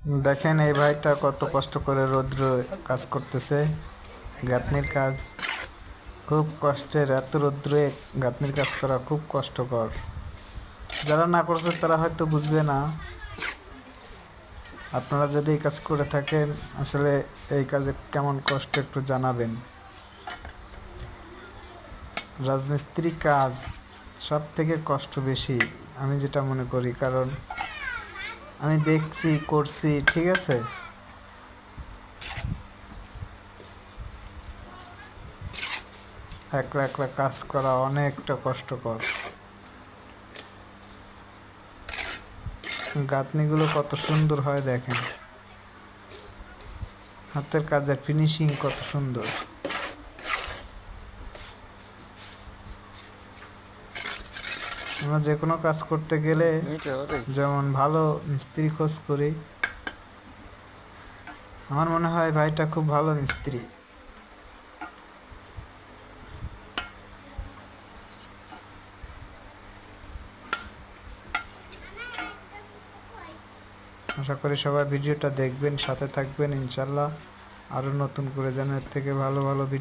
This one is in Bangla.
দেখেন এই ভাইটা কত কষ্ট করে রৌদ্র কাজ করতেছে। গাঁথনির কাজ খুব কষ্টের, এত রৌদ্রে গাঁথনির কাজ করা খুব কষ্টকর। যারা না করছে তারা হয়তো বুঝবে না। আপনারা যদি এই কাজ করে থাকেন, আসলে এই কাজে কেমন কষ্ট একটু জানাবেন। রাজমিস্ত্রি কাজ সব থেকে কষ্ট বেশি, আমি যেটা মনে করি। কারণ আমি দেখছি, করছি, ঠিক আছে? একলা একলা কাজ করা অনেকটা কষ্টকর। গাঁথনিগুলো কত সুন্দর হয় দেখেন। হাতের কাজের ফিনিশিং কত সুন্দর। আমরা যে কোনো কাজ করতে গেলে যেমন ভালো মিস্ত্রি খোঁজ করি। আমার মনে হয় ভাইটা খুব ভালো মিস্ত্রি। আশা করি সবাই ভিডিওটা দেখবেন সাথে থাকবেন ইনশাল্লাহ। আরও নতুন করে যেন এর থেকে ভালো ভালো ভিডিও